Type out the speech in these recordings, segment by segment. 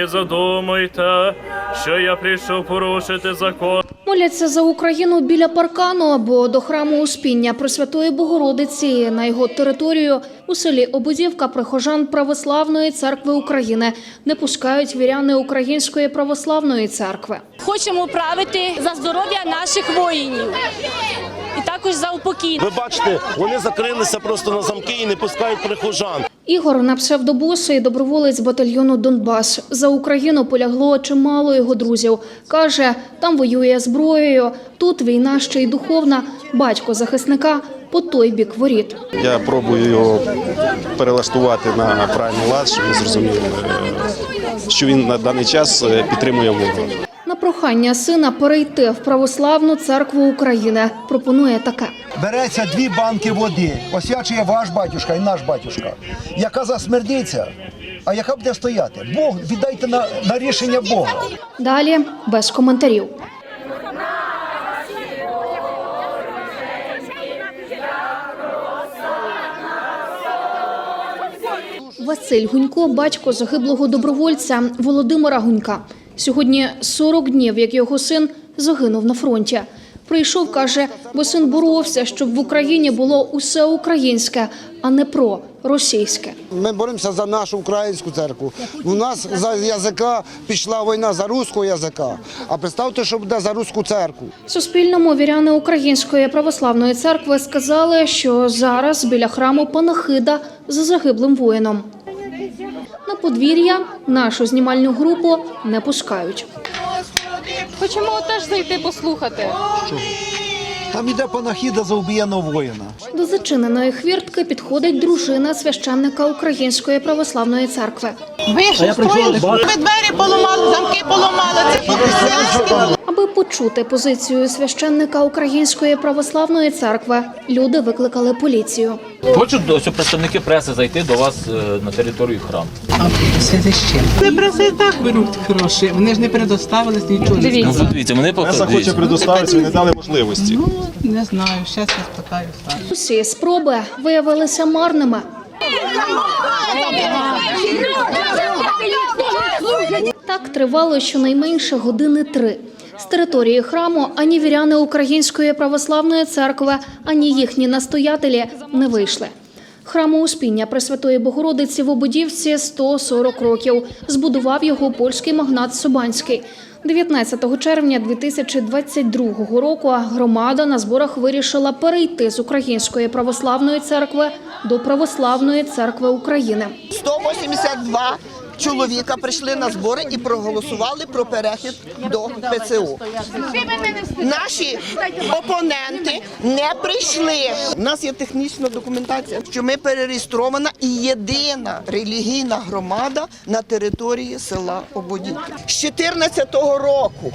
Не задумуйте, що я прийшов порушити закон. Моляться за Україну біля паркану або до храму Успіння Пресвятої Богородиці на його територію у селі Обудівка прихожан Православної церкви України не пускають віряни Української православної церкви. Хочемо правити за здоров'я наших воїнів і також за упокій. Ви бачите, вони закрилися просто на замки і не пускають прихожан. Ігор на псевдобосий доброволець батальйону Донбас. За Україну полягло чимало його друзів. Каже, там воює зброєю. Тут війна ще й духовна. Батько захисника по той бік воріт. Я пробую його перелаштувати на правильний лад, щоб він зрозумів, е, що він на даний час е, підтримує ворога. На прохання сина перейти в православну церкву України пропонує таке. Береться дві банки води, освячує ваш батюшка і наш батюшка. Яка засмердиться, а яка буде стояти? Бог віддайте на, на рішення Бога. Далі без коментарів. Василь Гунько, батько загиблого добровольця Володимира Гунька. Сьогодні 40 днів, як його син загинув на фронті. Прийшов, каже, бо син боровся, щоб в Україні було усе українське, а не про російське. Ми боремося за нашу українську церкву. У нас за язика пішла війна за руського язика. А представте, що буде за руську церкву. Суспільному віряни Української православної церкви сказали, що зараз біля храму панахида за загиблим воїном. На подвір'я нашу знімальну групу не пускають. Хочемо теж зайти послухати. Там іде панахіда за убієного воїна. До зачиненої хвіртки підходить дружина священника Української православної церкви. Ви що? Ви двері поламали, замки поламали. Це по. Аби почути позицію священника Української православної церкви, люди викликали поліцію. Хочуть ось представники преси зайти до вас е, на територію храму. Це ще. Не преси і так беруть гроші. Вони ж не предоставились нічого. не Ну, дивіться, вони Преса хоче покажуть. не дали можливості. Ну, не знаю, зараз я спитаю. Усі спроби виявилися марними. Так тривало щонайменше години три. З території храму ані віряни Української православної церкви, ані їхні настоятелі не вийшли. Храму Успіння Пресвятої Богородиці в Ободівці 140 років. Збудував його польський магнат Собанський. 19 червня 2022 року громада на зборах вирішила перейти з Української православної церкви до Православної церкви України. 182 чоловіка прийшли на збори і проголосували про перехід до ПЦУ. Наші опоненти не прийшли. У нас є технічна документація, що ми перереєстрована і єдина релігійна громада на території села Ободівки. З 14-го року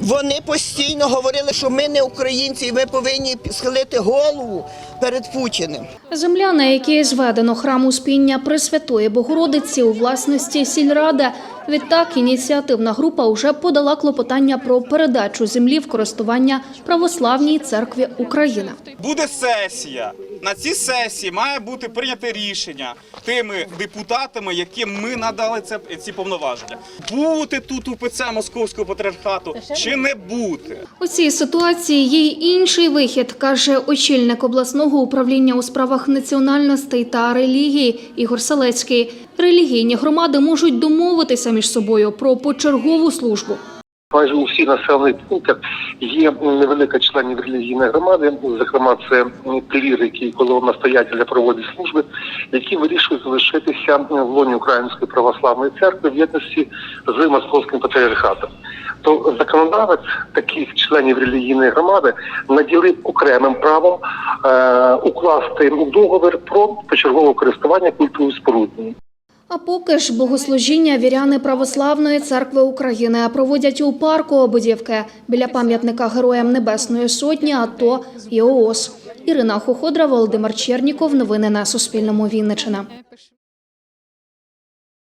вони постійно говорили, що ми не українці, і ви повинні схилити голову перед Путіним. Земля, на якій зведено храм Успіння Пресвятої Богородиці у власності сільради. Відтак ініціативна група вже подала клопотання про передачу землі в користування Православній церкві України. Буде сесія. На цій сесії має бути прийняте рішення тими депутатами, яким ми надали це ці повноваження. Бути тут УПЦ Московського патріархату чи не бути. У цій ситуації є й інший вихід, каже очільник обласного управління у справах національностей та релігії Ігор Салецький. Релігійні громади можуть домовитися між собою про почергову службу. Майже у всіх населених пунктах є невелика членів релігійної громади, зокрема це клірики і настоятеля проводять служби, які вирішують залишитися в лоні Української православної церкви в єдності з московським патріархатом. То законодавець таких членів релігійної громади наділив окремим правом е, укласти договір про почергове користування культурою спорудною. А поки ж богослужіння віряни Православної церкви України проводять у парку Ободівки біля пам'ятника Героям Небесної Сотні АТО і ООС. Ірина Хоходра, Володимир Черніков. Новини на Суспільному. Вінниччина.